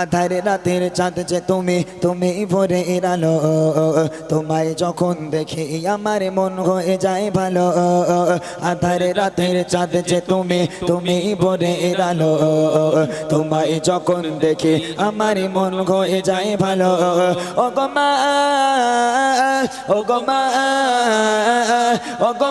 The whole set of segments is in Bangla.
আধারে রাতের চাঁদ যে তুমি তুমি ভোরে আলো তোমায় যখন দেখি আমার মন হয়ে যায় ভালো। আধারে রাতের চাঁদ যে তুমি তুমি ভোরে আলো তোমায় যখন দেখি আমার মন হয়ে যায় ভালো। ও গো মা, ও গো মা, ও গো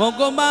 ও মা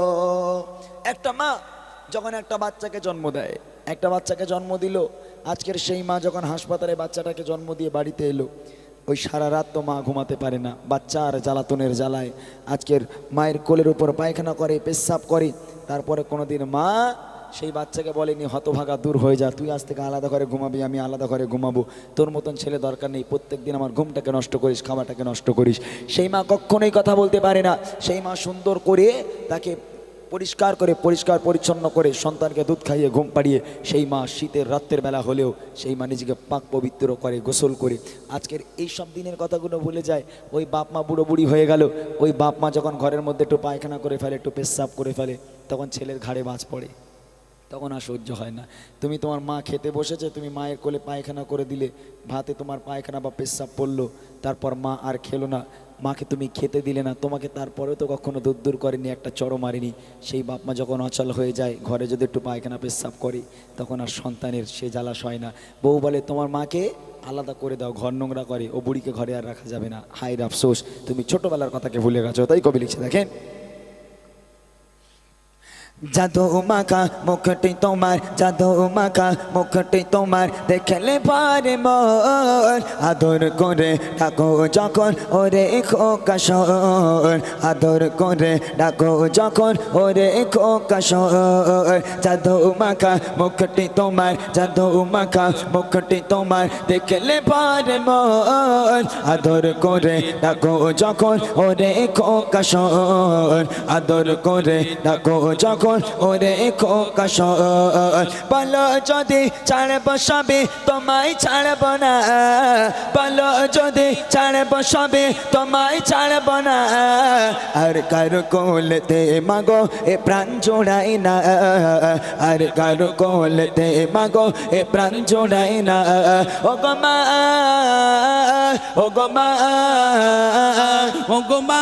একটা মা যখন একটা বাচ্চাকে জন্ম দেয়, একটা বাচ্চাকে জন্ম দিল, আজকের সেই মা যখন হাসপাতালে বাচ্চাটাকে জন্ম দিয়ে বাড়িতে এলো, ওই সারা রাত তো মা ঘুমাতে পারে না। বাচ্চা আর জ্বালাতনের জ্বালায় আজকের মায়ের কোলের উপর পায়খানা করে, পেশাব করে, তারপরে কোনো দিন মা সেই বাচ্চাকে বলেনি, হতভাগা, দূর হয়ে যা, তুই আজ থেকে আলাদা করে ঘুমাবি, আমি আলাদা করে ঘুমাবো। তোর মতন ছেলে দরকার নেই প্রত্যেক দিন আমার ঘুমটাকে নষ্ট করিস, খাবারটাকে নষ্ট করিস। সেই মা কখনোই কথা বলতে পারে না। সেই মা সুন্দর করে তাকে পরিষ্কার করে, পরিষ্কার পরিচ্ছন্ন করে সন্তানকে দুধ খাইয়ে, ঘুম পাড়িয়ে সেই মা শীতের রাত্রের বেলা হলেও সেই মা নিজেকে পাক পবিত্র করে, গোসল করে। আজকের এই সব দিনের কথাগুলো ভুলে যায়, ওই বাপ মা বুড়ো বুড়ি হয়ে গেল, ওই বাপ মা যখন ঘরের মধ্যে একটু পায়খানা করে ফেলে, একটু পেশাব করে ফেলে, তখন ছেলের ঘাড়ে বাজ পড়ে। তখন আর সহ্য হয় না। তুমি তোমার মা খেতে বসেছে, তুমি মায়ের কোলে পায়খানা করে দিলে, ভাতে তোমার পায়খানা বা পেশাব পড়ল, তারপর মা আর খেলো না। মাকে তুমি খেতে দিলে না, তোমাকে তারপরেও তো কখনো দূর দূর করেনি, একটা চড়ো মারেনি। সেই বাপ মা যখন অচল হয়ে যায়, ঘরে যদি একটু পায়খানা, পেশাব করে, তখন আর সন্তানের সে জ্বালা হয় না। বউ বলে, তোমার মাকে আলাদা করে দাও, ঘর নোংরা করে, ও বুড়িকে ঘরে আর রাখা যাবে না। হাই আফসোস, তুমি ছোটোবেলার কথাকে ভুলে গেছো। তাই কবি লিখছে, দেখেন। জাদু মাখা মুখটি তোমার, জাদু মাখা মুখটি তোমার। দেখলে পারে মন, আদর করে ডাকো যখন, ওরে খোকাশর আদর করে ডাকো যখন, ওরে খোকাশর জাদু মাখা মুখটি তোমার, জাদু মাখা মুখটি তোমার। দেখলে পারে মন, আদর করে ডাকো যখন, ওরে খোকাশর আদর করে ডাকো যখন ওরে খোকাশর বলো যদি ছাড়ব সবে তোমায় ছাড়ব না। বলো যদি ছাড়ব সবে তোমায় ছাড়ব না। আর কার কোলতে মাগো এ প্রাণ জোড়াই না। আর কার কোলতে মাগো এ প্রাণ জোড়াই না। ও গো ও গো ও গো মা।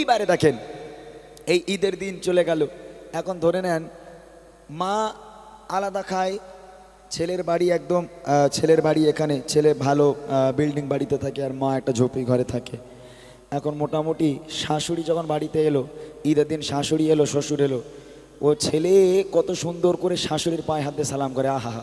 এইবারে দেখেন, এই ঈদের দিন চলে গেল। এখন ধরে নেন, মা আলাদা খায়, ছেলের বাড়ি একদম ছেলের বাড়ি এখানে, ছেলে ভালো বিল্ডিং বাড়িতে থাকে আর মা একটা ঝোপড়ি ঘরে থাকে। এখন মোটামুটি শাশুড়ি যখন বাড়িতে এলো, ঈদের দিন শাশুড়ি এলো, শ্বশুর এলো, ও ছেলে কত সুন্দর করে শাশুড়ির পায়ে হাতে সালাম করে, আহা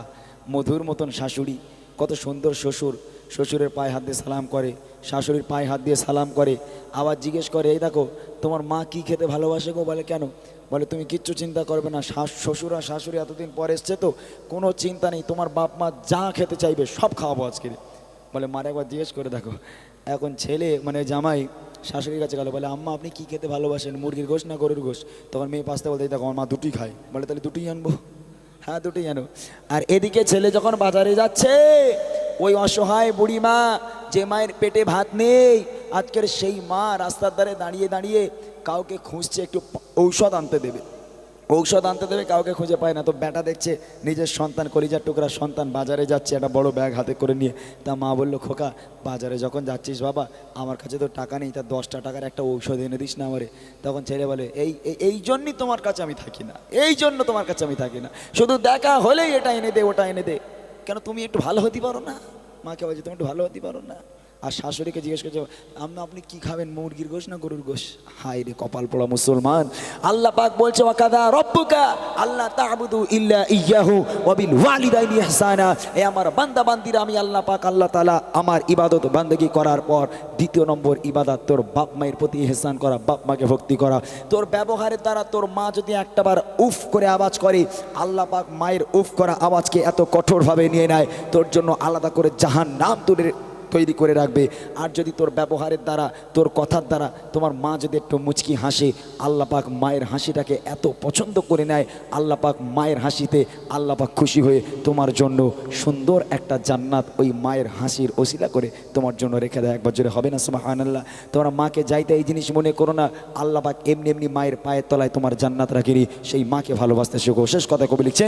মধুর মতন শাশুড়ি, কত সুন্দর শ্বশুর। শ্বশুরের পায়ে হাত দিয়ে সালাম করে, শাশুড়ির পায়ে হাত দিয়ে সালাম করে, আবার জিজ্ঞেস করে, এই দেখো, তোমার মা কি খেতে ভালোবাসে গো? বলে, কেন? বলে, তুমি কিচ্ছু চিন্তা করবে না শাশ- শ্বশুর আর শাশুড়ি এতদিন পরে এসছে তো, কোনো চিন্তা নেই, তোমার বাপ মা যা খেতে চাইবে সব খাওয়াবো আজকে। বলে, মার একবার জিজ্ঞেস করে দেখো, এখন ছেলে মানে জামাই, শাশুড়ির কাছে গেল, বলে, আম্মা, আপনি কি খেতে ভালোবাসেন, মুরগির গোশ না গরুর গোশ? তখন মেয়ে পাশতে বলতে, "এই দেখো, আমার মা দুটোই খায়। বলে, তাহলে দুটোই আনব? হ্যাঁ দুটোই আনো। আর এদিকে ছেলে যখন বাজারে যাচ্ছে ওই অসহায় বুড়ি মা যে মায়ের পেটে ভাত নেই, আজকের সেই মা রাস্তার ধারে দাঁড়িয়ে দাঁড়িয়ে কাউকে খুঁজছে, একটু ঔষধ আনতে দেবে। ঔষধ আনতে দেবে, কাউকে খুঁজে পায় না। তো বেটা দেখছে, নিজের সন্তান, কলিজার টুকরা সন্তান বাজারে যাচ্ছে, একটা বড় ব্যাগ হাতে করে নিয়ে। তা মা বলল, খোকা, বাজারে যখন যাচ্ছিস বাবা, আমার কাছে তো টাকা নেই, তা দশটা টাকার একটা ঔষধ এনে দিস না আমারে। তখন ছেলে বলে এই- এই জন্যই তোমার কাছে আমি থাকি না, এই জন্য তোমার কাছে আমি থাকি না। শুধু দেখা হলেই এটা এনে দে, ওটা এনে দে। কেন তুমি একটু ভালো হতে পারো না? মাকে বলছে, তুমি একটু ভালো হতে পারো না। আর শাশুড়িকে জিজ্ঞেস করছে, আম্মা, আপনি কি খাবেন, মুরগির গোশ না গরুর গোশ? হাই রে, কপাল পোড়া মুসলমান। আল্লাহ পাক বলছে, ওয়াকাদা রব্বুকা আল্লাহ তা'বুদু ইল্লা ইয়াহু ওয়া বিল ওয়ালিদাইনি ইহসানা। এ আমার বান্দা বান্দিরা, আমি আল্লাহ পাক, আল্লাহ তাআলা আমার ইবাদত বান্দেগী করার পর দ্বিতীয় নম্বর ইবাদত, তোর বাপ মায়ের প্রতি ইহসান করা, বাপ মাকে ভক্তি করা। তোর ব্যবহারের দ্বারা তোর মা যদি একটাবার উফ করে আওয়াজ করে, আল্লাহ পাক মায়ের উফ করা আওয়াজকে এত কঠোরভাবে নিয়ে নেয়, তোর জন্য আলাদা করে জাহান নাম তুলে তৈরি করে রাখবে। আর যদি তোর ব্যবহারের দ্বারা, তোর কথার দ্বারা তোমার মা যদি একটু মুচকি হাসে, আল্লাহ পাক মায়ের হাসিটাকে এত পছন্দ করে নেয়, আল্লাহ পাক মায়ের হাসিতে আল্লাহ পাক খুশি হয়ে তোমার জন্য সুন্দর একটা জান্নাত ওই মায়ের হাসির ওসিলা করে তোমার জন্য রেখে দেয়। একবার জোরে হবে না সুমাহান আল্লাহ তোমার মাকে যাইতে এই জিনিস মনে করো না, আল্লাহ পাক এমনি এমনি মায়ের পায়ের তলায় তোমার জান্নাত রাখিনি সেই মাকে ভালোবাসতে শেখো। শেষ কথা কবি লিখছে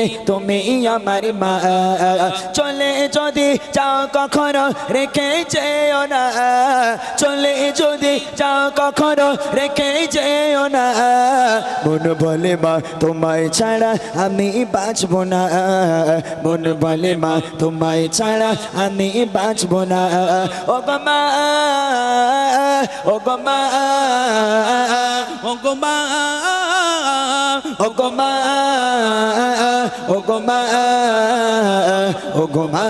তুমি আমার মা। চলে যদি যাও কখনো রেখে যেও না। চলে যদি যাও কখনো রেখে যেও না। মন বলে মা, তোমায় ছাড়া আমি বাঁচবো না। মন বলে মা, তোমায় ছাড়া আমি বাঁচবো না। ও গো মা, ও গো মা, ও গো মা। ও গো মা,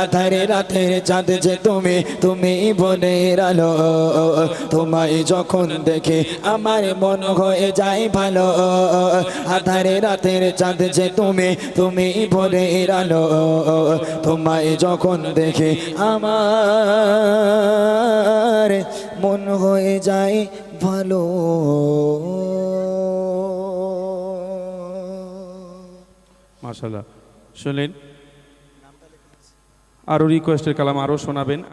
আধারে রাতের চাঁদ যে তুমি তুমি বোনের আলো, তোমায় যখন দেখে আমার মন হয়ে যায় ভালো, আধারে রাতের চাঁদ যে তুমি তুমি বোনের আলো, তোমায় যখন দেখে আমার মন হয়ে যায় ভালো। মাশাল্লাহ শুনলেন? আরও রিকোয়েস্টের কালাম আরও শোনাবেন।